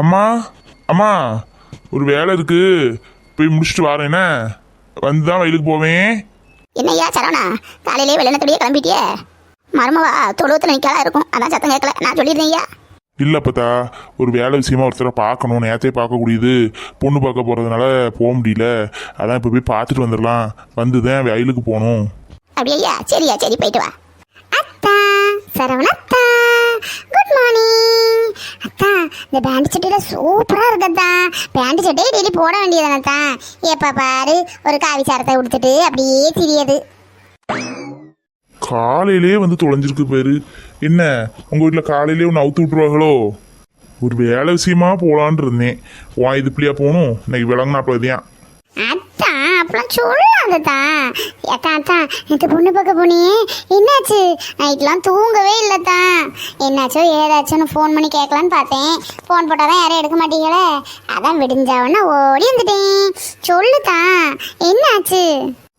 அம்மா அம்மா ஒரு வேலை இருக்கு. போய் முடிச்சுட்டு வரேன் என்ன? வந்து தான் வயலுக்கு போவேன். என்னய்யா சரவணா? காலையிலே வெள்ளனத்துடைய கிளம்பிட்டியே? மருமவா தொழுவத்தில் நிற்கலாம் இருக்கும். அதான் சத்தம் கேட்கல. நான் சொல்லியிருந்தேன் ஐயா இல்லை அப்பத்தா. ஒரு வேலை விஷயமா ஒருத்தரை பார்க்கணும். நேரத்தையே பார்க்கக்கூடியது. பொண்ணு பார்க்க போகிறதுனால போக முடியல. அதான் இப்போ போய் பார்த்துட்டு வந்துடலாம். வந்து தான் வயலுக்கு போகணும். அப்படியே சரியா சரி போயிட்டு வா. அத்தா சரவண அத்தா. குட் அத்தா இந்த பேண்ட் சட்டையில சூப்பரா இருக்கத்தா பேண்ட் சட்டையை டெய்லி போட வேண்டியதானத்தா எப்ப பாரு ஒரு காவி சாரத்தை உடுத்துட்டு அப்படியே திரியுது. காலையிலே வந்து தொலைஞ்சிருக்கு பேரு. என்ன உங்கள் வீட்டில் காலையிலே ஒன்று அவுத்து விட்ருவாங்களோ ஒரு வேலை விஷயமா போகலான் இருந்தேன். வா இது இப்படியா போகணும்? இன்னைக்கு விளங்கினாப்புல இதையா? அத்தா அப்பெல்லாம் சொல்லாததா அத்தா அத்தா நேற்று பொண்ணு பார்க்க போனியே. என்னாச்சு? நைட்லாம் தூங்கவே இல்லைத்தா என்னாச்சோ ஏதாச்சும்னு ஃபோன் பண்ணி கேட்கலான்னு பார்த்தேன். ஃபோன் போட்டால் தான் யாரும் எடுக்க மாட்டீங்களே. அதான் விடிஞ்சவொன்னே ஓடி வந்துட்டேன். சொல்லுத்தா என்னாச்சு?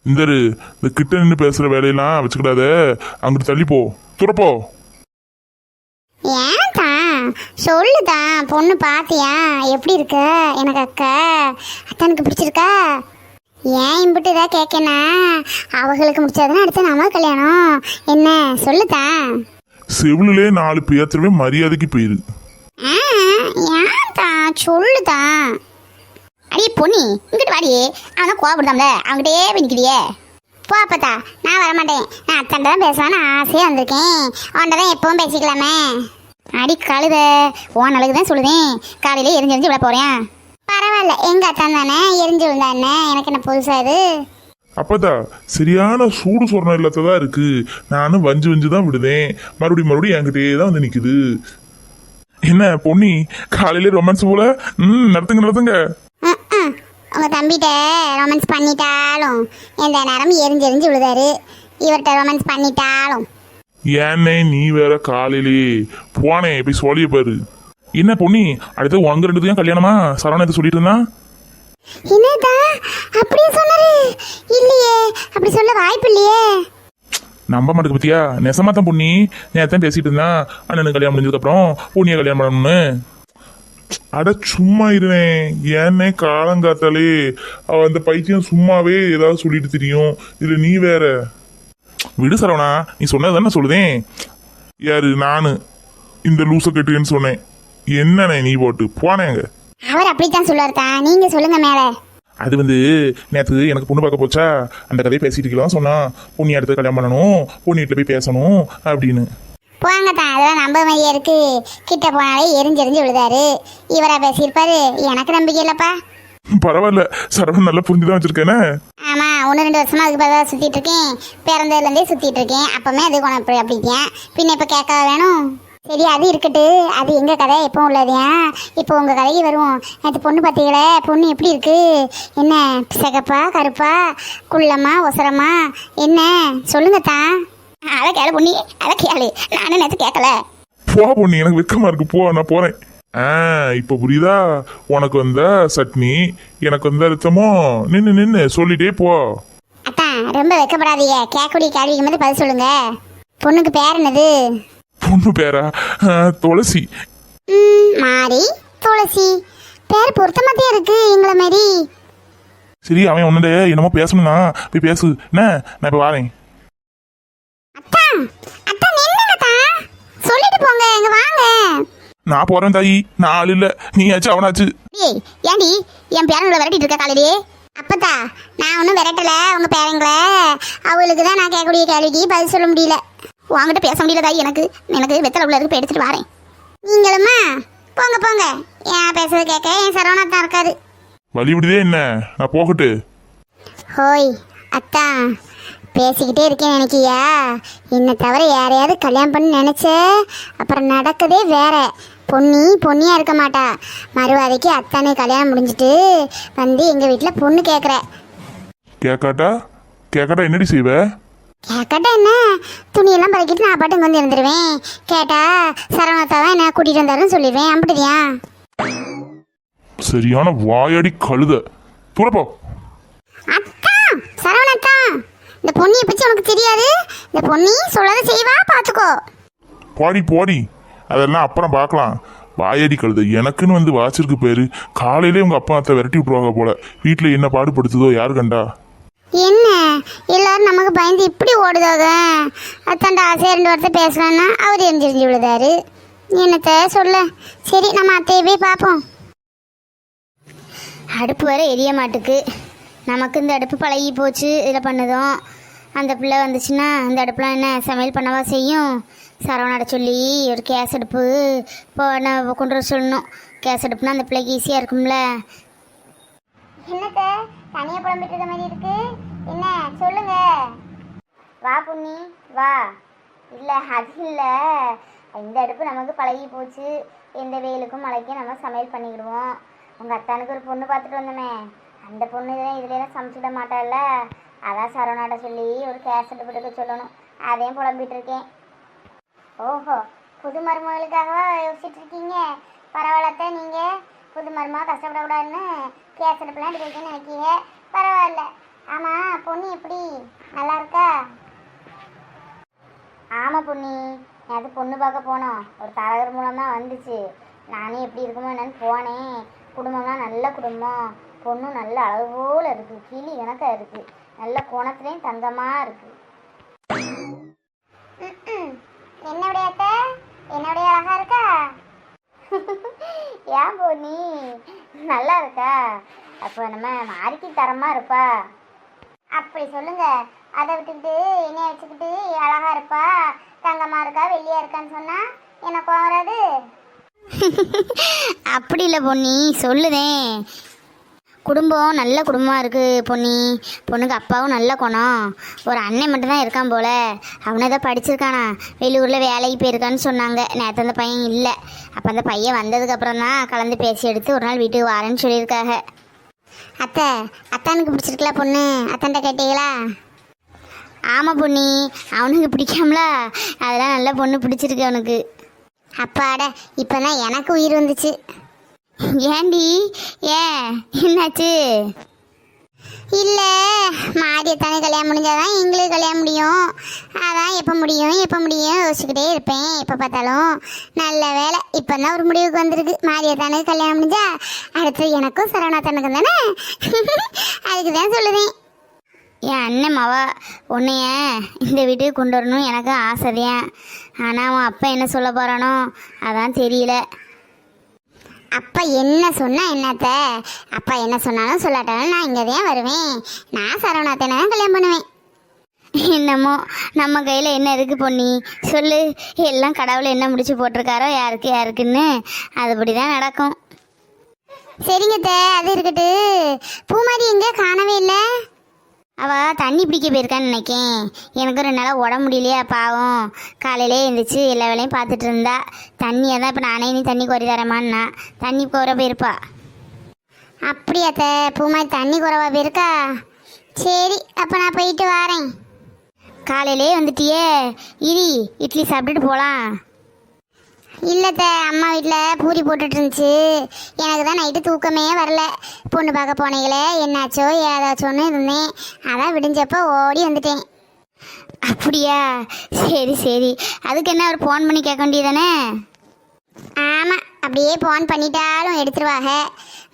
இந்தரு இந்த கிட்ட நின்று பேசுகிற வேலையெல்லாம் வச்சுக்கிடாத. அங்கிட்டு தள்ளி போ. துறப்போ ஏன்தா சொல்லுதா பொண்ணு பாத்தியா? எப்படி இருக்க? எனக்கு அக்கா. அத்தனுக்கு பிடிச்சிருக்கா? ஏன் இம்பிட்டு இதாக கேட்கனா அவங்களுக்கு முடிச்சாதானே அடுத்து நம்ம கல்யாணம். என்ன சொல்லுதா? செவிலே நாலு பேர்த்தவே மரியாதைக்கு போயிரு. ஏன்தா சொல்லுதா. அடியே பொண்ணி இங்கிட்டு வாடி. அவன் கோவப்படுதாம்ல அவங்ககிட்டே போய் நிற்கிறியே போ அப்பத்தா. நான் வரமாட்டேன். நான் அத்தன்ட்ட தான் பேசலான்னு ஆசையாக வந்திருக்கேன். அவன்கிட்ட தான் எப்பவும் பேசிக்கலாமே. அடி கழுத. உன் அழகு தான் சொல்லுதேன். காலையில எரிஞ்சு எரிஞ்சு விட போகிறேன் பரவாயில்ல. எங்கள் அத்தான் தானே? எரிஞ்சு விழுந்தா என்ன எனக்கு என்ன புதுசாக இது? அப்பதா சரியான சூடு சொரணம் இல்லாததா இருக்கு. நானும் வஞ்சு வஞ்சு தான் விடுதேன் மறுபடியும் மறுபடியும் என்கிட்டயே தான் வந்து நிக்குது. என்ன பொன்னி காலையில ரொமான்ஸ் போல? ம் நடத்துங்க நடத்துங்க. ம்ம். உங்க தம்பிகிட்ட ரொமான்ஸ் பண்ணிட்டாலும் எந்த நேரம் எரிஞ்சு எரிஞ்சு விழுதாரு. இவர்கிட்ட ரொமான்ஸ் பண்ணிட்டாலும். ஏன்னே நீ வேற காலையிலேயே போனே போய் சொல்லிய பாரு. என்ன பொன்னி? அடுத்து உங்க ரெண்டுத்தையும் கல்யாணமா? சரவணத்தை சொல்லிட்டு இருந்தான்? என்னதா? அப்படியே சொன்னாரு. இல்லையே. அப்படி சொல்ல வாய்ப்பு இல்லையே. நம்ப மாட்டேங்க பத்தியா? நெசமா தான் பொன்னி. நேத்தான் பேசிட்டு இருந்தான். அண்ணனுக்கு கல்யாணம் முடிஞ்சதுக்கு அப்புறம் பொண்ணிய கல்யாணம் பண்ணணும்னு. அட சும்மா இருவேன் ஏன்னே காலங்காத்தாலே அவ அந்த பைத்தியம் சும்மாவே ஏதாவது சொல்லிட்டு தெரியும். இதுல நீ வேற. விடு சரவணா. நீ சொன்னது தானே சொல்லுதேன். யாரு? நானு. இந்த லூசை கட்டுன்னு சொன்னேன். என்னண்ணே நீ போட்டு? போனேங்க அவர் அப்படித்தான் சொல்லுவார்த்தா. நீங்க சொல்லுங்க மேல. அது வந்து நேற்று எனக்கு பொண்ணு பார்க்க போச்சா? அந்த கதையை பேசிட்டு இருக்கலாம் சொன்னா பொண்ணி அடுத்து கல்யாணம் பண்ணணும். பொண்ணு வீட்டில் போய் பேசணும். அப்படின்னு. போங்கத்தா. அதெல்லாம் நம்ப மாதிரியே இருக்கு. கிட்ட போனாலே எரிஞ்சு எரிஞ்சு விழுதாரு. இவரா பேசியிருப்பாரு. எனக்கு நம்பிக்கை இல்லப்பா. பரவாயில்ல. சரவணன் நல்லா புரிஞ்சுதான் வச்சிருக்கேனே. ஆமா ஒன்று ரெண்டு வருஷமா அதுக்கு பதிலாக சுத்திட்டு இருக்கேன். பிறந்ததுலேருந்தே சுத்திட்டு இருக்கேன். அப்பமே அது உனக்கு அப்படிங்க பின்ன இப்போ கேட்க வேணும்? சரி அது இருக்கட்டு. அது எங்க கதை? எப்போ உள்ளதையா இப்போ உங்க கதைக்கு வருவோம். நேற்று பொண்ணு பார்த்தீங்களே பொண்ணு எப்படி இருக்கு? என்ன சிகப்பா கருப்பா குள்ளமா ஒசரமா? என்ன? சொல்லுங்கத்தா அதை கேளு பொண்ணி. அதை கேளு. நானும் நேற்று கேட்கல போ பொண்ணு. எனக்கு வெக்கமா இருக்கு. போ நான் போறேன். ஆ இப்போ புரியுதா? உனக்கு வந்த சட்னி எனக்கு வந்த அழுத்தமோ நின்று நின்று சொல்லிட்டே போ. அத்தா ரொம்ப வெக்கப்படாதீங்க. கேட்கக்கூடிய கேள்விக்கு மட்டும் பதில் சொல்லுங்க. பொண்ணுக்கு பேர் என்னது? பொண்ணு பேரா? துளசி. ம், மாரி துளசி. பேர் பொருத்தமாத்தே இருக்கு எங்களை மாரி சரி அவன் ஒன்னு என்னமோ பேசணும்னா போய் பேசு. என்ன? நான் இப்போ வாரேன். அத்தா அத்தா நின்னுங்கத்தா சொல்லிட்டு போங்க இங்க வாங்க. நான் போறேன் தாயி. நான் ஆள் இல்லை. நீயாச்சு அவனாச்சு. ஏய் ஏண்டி என் பேரங்களை விரட்டிட்டு இருக்க காலையிலே? அப்பத்தா நான் ஒன்றும் விரட்டல உங்க பேரங்களை. அவளுக்கு தான் நான் கேட்கக்கூடிய கேள்விக்கு பதில் சொல்ல முடியல. உங்ககிட்ட பேச முடியல தாய் எனக்கு? எனக்கு வெத்தலை உள்ள இருக்கு எடுத்துட்டு வரேன். நீங்களும்மா போங்க போங்க. ஏன் பேசுறது கேட்க என் சரவணா தான் இருக்காரு. வழி விடுதே என்ன? நான் போகட்டு. ஹோய் அத்தா. பேசிக்கிட்டே இருக்கேன் நினைக்கியா என்னை தவிர யாரையாவது கல்யாணம் பண்ணி நினச்ச? அப்புறம் நடக்கதே வேற. பொன்னி பொன்னியாக இருக்க மாட்டா. மறுவாதைக்கு அத்தானே கல்யாணம் முடிஞ்சிட்டு வந்து எங்கள் வீட்டில் பொண்ணு கேட்குற கேட்காட்டா கேட்காட்டா என்னடி செய்வ? கேட்கட்டா என்ன? துணியெல்லாம் பறக்கிட்டு நான் பாட்டுக்கு வந்து இருந்துருவேன் கேட்டா சரவணத்தா தான் என்ன கூட்டிகிட்டு வந்தாருன்னு சொல்லிடுவேன். அம்பிட்டுதியா சரியான வாயடி கழுத. துறப்போ அத்தா சரவணத்தா இந்த பொன்னியை பற்றி உனக்கு தெரியாது? இந்த பொன்னி சொல்லதை செய்வா பார்த்துக்கோ பாடி போடி. அதெல்லாம் அப்புறம் பார்க்கலாம் வாயடி கழுத எனக்குன்னு வந்து வாச்சிருக்கு பேரு. காலையிலே உங்க அப்பா அத்தை விரட்டி விட்டுருவாங்க போல. வீட்டுல என்ன பாடுபடுத்துதோ யாரு கண்டா? எல்லாரும் பயந்து இப்படி ஓடுதாக அத்தாண்ட ஆசையாக ரெண்டு வார்த்தை பேசலான்னா அவர் எரிஞ்சிரிஞ்சு விழுதாரு. என்னத்த சொல்ல? சரி நம்ம அத்தையை போய் பார்ப்போம். அடுப்பு வர எரிய மாட்டுக்கு. நமக்கு இந்த அடுப்பு பழகி போச்சு இதில் பண்ணதும். அந்த பிள்ளை வந்துச்சுன்னா அந்த அடுப்புலாம் என்ன சமையல் பண்ணவா செய்யும்? சரவணாட சொல்லி ஒரு கேஸ் அடுப்பு இப்போ நான் கொண்டு வர சொல்லணும். கேஸ் அடுப்புனா அந்த பிள்ளைக்கு ஈஸியாக இருக்கும்ல. என்னத்த? தனியாக புலம்பிட்டு இருக்க மாதிரி இருக்குது என்ன சொல்லுங்க. வா புண்ணி வா. இல்லை அது இல்லை. இந்த அடுப்பு நமக்கு பழகி போச்சு. எந்த வெயிலுக்கும் மழைக்கும் நம்ம சமையல் பண்ணிக்கிடுவோம். உங்கள் அத்தானுக்கு ஒரு பொண்ணு பார்த்துட்டு வந்தோமே. அந்த பொண்ணு இதெல்லாம் இதுலாம் சமைச்சிட மாட்டாள்ல. அதான் சரவணாட்ட சொல்லி ஒரு கேசட் போட்டுக்க சொல்லணும். அதையும் புலம்பிட்டு இருக்கேன். ஓஹோ புது மருமகளுக்காகவா யோசிச்சுட்டு இருக்கீங்க? பரவாயில்லத்த நீங்கள் புது மருமக கஷ்டப்படக்கூடாதுன்னு கேசட் அடுப்புலாம் எடுத்து நினைக்கீங்க. பரவாயில்ல. ஆமாம் பொண்ணு எப்படி? நல்லா இருக்கா? ஆமாம் பொண்ணி. நேற்று பொண்ணு பார்க்க போனோம். ஒரு தரகர் மூலம் தான் வந்துச்சு. நானே எப்படி இருக்குமோ என்னன்னு போனேன் குடும்பம்லாம் நல்ல குடும்பம். பொண்ணும் நல்ல அழகு போல இருக்குது கிளி கணக்காக இருக்குது நல்ல குணத்துலேயும் தங்கமாக இருக்குது என்னுடைய அத்தை? என்னுடைய அழகா இருக்கா? ஏன் பொண்ணி நல்லா இருக்கா? அப்போ நம்ம மாறிக்கு தரமா இருப்பா. அப்படி சொல்லுங்க. அதை விட்டுக்கிட்டு என்னைய வச்சுக்கிட்டு அழகா இருப்பா. தங்கமா இருக்கா வெள்ளியா இருக்கான்னு சொன்னா எனக்கு வராது? அப்படி இல்லை பொன்னி சொல்லுதேன் குடும்பம் நல்ல குடும்பமாக இருக்குது பொன்னி. பொண்ணுக்கு அப்பாவும் நல்ல குணம். ஒரு அண்ணன் மட்டும்தான் இருக்கான் போல. அவனை தான் படிச்சிருக்கானா. வெளியூரில் வேலைக்கு போயிருக்கான்னு சொன்னாங்க. நேற்று அந்த பையன் இல்லை. அப்போ அந்த பையன் வந்ததுக்கப்புறம் தான் கலந்து பேசி எடுத்து ஒரு நாள் வீட்டுக்கு வரேன்னு சொல்லியிருக்காங்க. அத்தை அத்தானுக்கு பிடிச்சிருக்கல பொண்ணு? அத்தான்ட்ட கேட்டீங்களா? ஆமாம் பொண்ணி அவனுக்கு பிடிக்காமல? அதெல்லாம் நல்ல பொண்ணு பிடிச்சிருக்கு அவனுக்கு. அப்பாட இப்போ தான் எனக்கு உயிர் வந்துச்சு. ஏண்டி? ஏன்? என்னாச்சு? இல்லை மாரியத்தானே கல்யாணம் முடிஞ்சாதான் எங்களுக்கு கல்யாணம் முடியும். அதான் எப்போ முடியும் எப்போ முடியும் யோசிச்சுக்கிட்டே இருப்பேன் எப்போ பார்த்தாலும். நல்ல வேலை இப்போ தான் ஒரு முடிவுக்கு வந்திருக்கு. மாரியத்தானே கல்யாணம் முடிஞ்சா அடுத்து எனக்கும் சரவணாத்தனுக்கும் தானே? அதுக்கு தான் சொல்லுதேன். என் அண்ணன் மவ உன்னைய இந்த வீட்டுக்கு கொண்டு வரணும் எனக்கு ஆசைதான். ஆனால் அவன் அப்பா என்ன சொல்ல போகிறானோ அதான் தெரியல. அப்பா என்ன சொன்னா என்னத்த? அப்பா என்ன சொன்னாலும் சொல்லாட்டாலும் நான் இங்கே தான் வருவேன். நான் சரவணாத்தனை தான் கல்யாணம் பண்ணுவேன். என்னமோ நம்ம கையில் என்ன இருக்கு பொன்னி? சொல்லு எல்லாம் கடவுள் என்ன முடிச்சு போட்டிருக்காரோ யாருக்கு யாருக்குன்னு? அதுபடி தான் நடக்கும். சரிங்க அத்தை, அது இருக்கட்டு பூமாரி எங்கே? காணவே இல்லை. அவள் தண்ணி பிடிக்க போயிருக்கான்னு நினைக்கேன். எனக்கு ரெண்டு நாளாக உடம்பு முடியலையா பாவம். காலையிலே எழுந்திரிச்சு எல்லா வேலையும் பார்த்துட்டு இருந்தா. தண்ணியை தான் இப்போ நானே நீ தண்ணி குறை தரமான்னா. தண்ணி குறை போயிருப்பா அப்படியாத்த பூமாரி தண்ணி குறைவா போயிருக்கா சரி அப்போ நான் போயிட்டு வரேன். காலையிலே வந்துட்டியே. இரி இட்லி சாப்பிட்டுட்டு போகலாம் இல்லத்த அம்மா வீட்டில் பூரி போட்டுட்டு இருந்துச்சு எனக்கு தான் நைட்டு தூக்கமே வரல. பொண்ணு பார்க்க போனீங்களே என்னாச்சோ ஏதாச்சோன்னு இருந்தேன். அதான் விடிஞ்சப்போ ஓடி வந்துட்டேன். அப்படியா? சரி சரி. அதுக்கு என்ன ஒரு ஃபோன் பண்ணி கேட்க வேண்டியதானே? ஆமாம் அப்படியே ஃபோன் பண்ணிட்டாலும் எடுத்துருவாங்க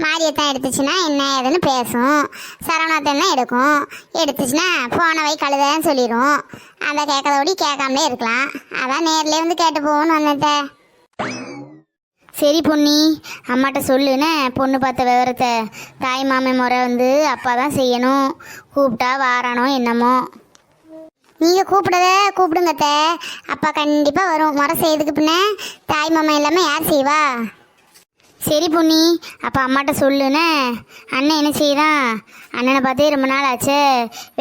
மாரியத்தான் எடுத்துச்சுன்னா என்ன ஏதுன்னு பேசும். சரவணாத்தான் எடுக்கும். எடுத்துச்சுன்னா ஃபோனை வை கழுதன்னு சொல்லிடும் அதை கேட்கறதோடி கேட்காமலே இருக்கலாம். அதான் நேர்லேயே வந்து கேட்டு போகணும்னு வந்தேன் சரி பொன்னி அம்மாட்ட சொல்லுன்னு பொண்ணு பார்த்த விவரத்தை. தாய் மாமே முறை வந்து அப்பா தான் செய்யணும். கூப்பிட்டா வாரானோ என்னமோ. நீங்கள் கூப்பிடத கூப்பிடுங்கத்த அப்பா கண்டிப்பாக வரும். முறை செய்யறதுக்கு பின்ன தாய் மாமா எல்லாமே யார் செய்வா? சரி பொன்னி அப்போ அம்மாட்ட சொல்லுண்ணே அண்ணன் என்ன செய்யுதான் அண்ணனை பார்த்தே ரொம்ப நாள் ஆச்சு.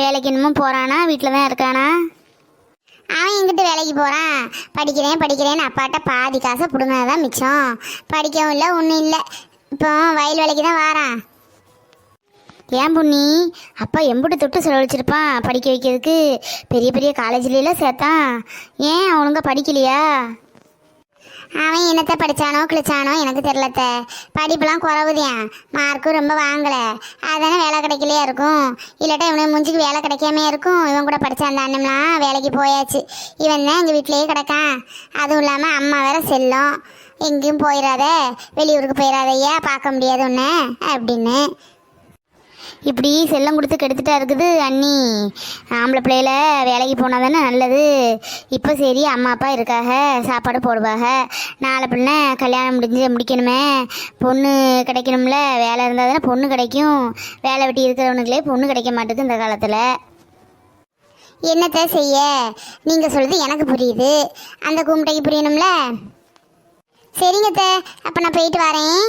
வேலைக்கு இன்னமும் போகிறானா வீட்டில் தான் இருக்கானா? அவன் எங்கிட்ட வேலைக்கு போகிறான் படிக்கிறேன் படிக்கிறேன்னு அப்பாட்ட பாதி காசை பிடுங்கினது தான் மிச்சம். படிக்கவும் இல்லை ஒன்றும் இல்லை. இப்போ வயல் வேலைக்கு தான் வாரான். ஏன் பொண்ணி? அப்பா எம்புட்டு தொட்டு செலவழிச்சிருப்பான் படிக்க வைக்கிறதுக்கு. பெரிய பெரிய காலேஜ்லாம் சேர்த்தான். ஏன் அவனுங்க படிக்கலையா? அவன் என்னத்தை படித்தானோ கிழிச்சானோ எனக்கு தெரிலத்த படிப்புலாம் குறவுதியான் மார்க்கும் ரொம்ப வாங்கலை. அதானே வேலை கிடைக்கலையா இருக்கும்? இல்லாட்டா இவனுக்கு முஞ்சுக்கு வேலை கிடைக்காம இருக்கும். இவன் கூட படித்த அந்த அண்ணம்லாம் வேலைக்கு போயாச்சு. இவன் தான் எங்கள் வீட்டிலேயே கிடக்கான். அதுவும் இல்லாமல் அம்மா வேற செல்லும். எங்கேயும் போயிடாத வெளியூருக்கு போயிடாதையா பார்க்க முடியாது ஒன்று அப்படின்னு. இப்படி செல்லம் கொடுத்து கெடுத்துட்டா இருக்குது அண்ணி. ஆம்பளை பிள்ளையில வேலைக்கு போனால் தானே நல்லது. இப்போ சரி அம்மா அப்பா இருக்காக சாப்பாடு போடுவாங்க நாளை பின்ன கல்யாணம் முடிஞ்சு முடிக்கணுமே. பொண்ணு கிடைக்கணும்ல வேலை இருந்தால் தானே பொண்ணு கிடைக்கும். வேலை வெட்டி இருக்கிறவனுங்களே பொண்ணு கிடைக்க மாட்டேது இந்த காலத்தில். என்னத்தை செய்ய? நீங்கள் சொல்கிறது எனக்கு புரியுது. அந்த கும்பிட்டைக்கு புரியணும்ல? சரிங்க அத்தை. அப்போ நான் போயிட்டு வரேன்.